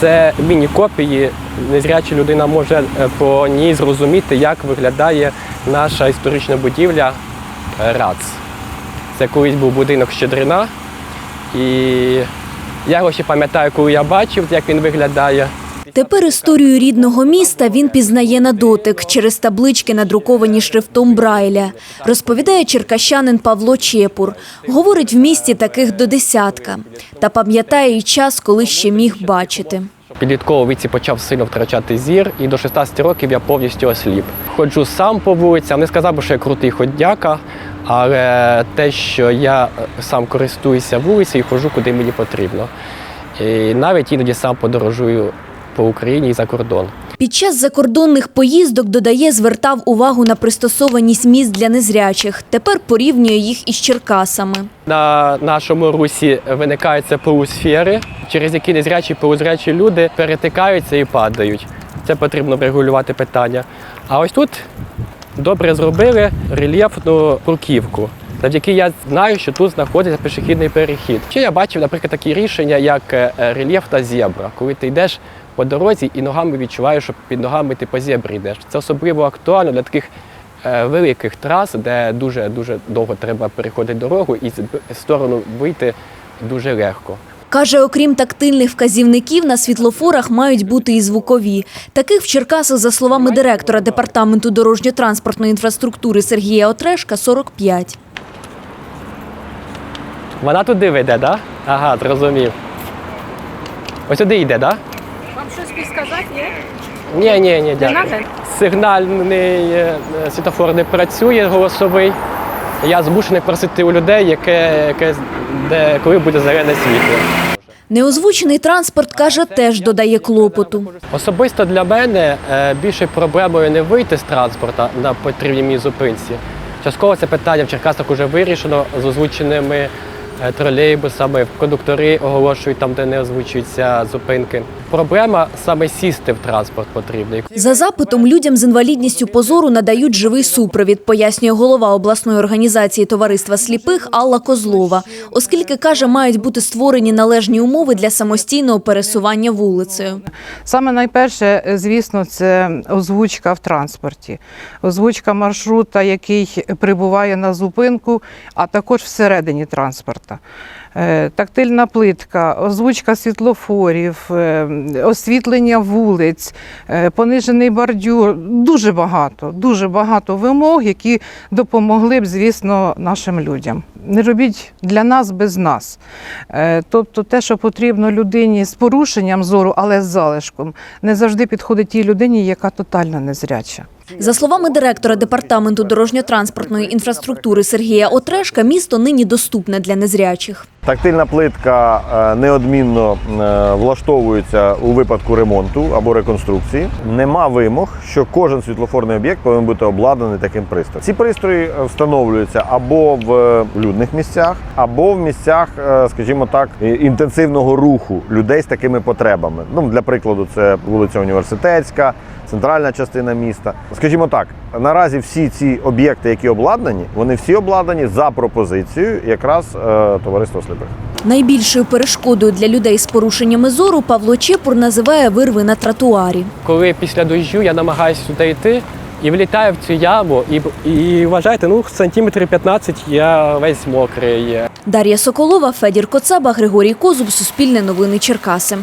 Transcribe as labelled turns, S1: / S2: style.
S1: це міні-копії. Незряча людина може е, по ній зрозуміти, як виглядає наша історична будівля е, РАЦ. Це колись був будинок Щедрина. І я його ще пам'ятаю, коли я бачив, як він виглядає.
S2: Тепер історію рідного міста він пізнає на дотик через таблички, надруковані шрифтом Брайля. Розповідає черкащанин Павло Чепур. Говорить, в місті таких до десятка. Та пам'ятає і час, коли ще міг бачити.
S1: В підлітковому віці почав сильно втрачати зір, і до 16 років я повністю осліп. Ходжу сам по вулицям, не сказав би, що я крутий ходяка, але те, що я сам користуюся вулицею і ходжу, куди мені потрібно. І навіть іноді сам подорожую по Україні і за кордон.
S2: Під час закордонних поїздок, додає, звертав увагу на пристосованість міст для незрячих. Тепер порівнює їх із Черкасами.
S1: На нашому русі виникаються полусфери, через які незрячі полузрячі люди перетикаються і падають. Це потрібно врегулювати питання. А ось тут добре зробили рельєфну бруківку. Завдяки я знаю, що тут знаходиться пішохідний перехід. Ще я бачив, наприклад, такі рішення, як е, рельєфна зебра, коли ти йдеш по дорозі і ногами відчуваєш, що під ногами ти по зебрі йдеш. Це особливо актуально для таких е, великих трас, де дуже дуже довго треба переходити дорогу, і з сторону вийти дуже легко.
S2: Каже, окрім тактильних вказівників, на світлофорах мають бути і звукові. Таких в Черкасах, за словами директора департаменту дорожньо-транспортної інфраструктури Сергія Отрешка, 45.
S1: Вона туди веде, так? Да? Ага, зрозумів. Ось туди йде, так? Да?
S3: Вам щось підсказати, ні?
S1: Ні, ні, ні, дякую. Сигнальний е, світофор не працює голосовий. Я змушений просити у людей, яке, яке, де, коли буде зелене світло.
S2: Неозвучений транспорт, каже, теж додає клопоту.
S1: Особисто для мене е, більше проблемою не вийти з транспорту на потрібній зупинці. Частково це питання в Черкасах вже вирішено з озвученими е, тролейбусами. Кондуктори оголошують там, де не озвучуються зупинки. Проблема саме сісти в транспорт потрібно.
S2: За запитом людям з інвалідністю позору надають живий супровід, пояснює голова обласної організації товариства сліпих Алла Козлова, оскільки каже, мають бути створені належні умови для самостійного пересування вулицею.
S4: Саме найперше, е, звісно, це озвучка в транспорті, озвучка маршрута, який прибуває на зупинку, а також всередині транспорта. Е, Тактильна плитка, озвучка світлофорів, е, освітлення вулиць, е, понижений бордюр. Дуже багато, дуже багато вимог, які допомогли б, звісно, нашим людям. Не робіть для нас без нас. Е, Тобто те, що потрібно людині з порушенням зору, але з залишком, не завжди підходить тій людині, яка тотально незряча.
S2: За словами директора департаменту дорожньо-транспортної інфраструктури Сергія Отрешка, місто нині доступне для незрячих.
S5: Тактильна плитка е, неодмінно е, влаштовується у випадку ремонту або реконструкції. Нема вимог, що кожен світлофорний об'єкт повинен бути обладнаний таким пристроєм. Ці пристрої встановлюються або в людних місцях, або в місцях, е, скажімо так, інтенсивного руху людей з такими потребами. Ну, для прикладу, це вулиця Університетська, центральна частина міста. Скажімо так, наразі всі ці об'єкти, які обладнані, вони всі обладнані за пропозицією якраз е, товариства сліпих.
S2: Найбільшою перешкодою для людей з порушеннями зору Павло Чепур називає вирви на тротуарі.
S1: Коли після дощу я намагаюся сюди йти і влітаю в цю яму, і, і вважайте, ну сантиметрів 15 я весь мокрий.
S2: Дар'я Соколова, Федір Коцаба, Григорій Козуб, Суспільне новини Черкаси.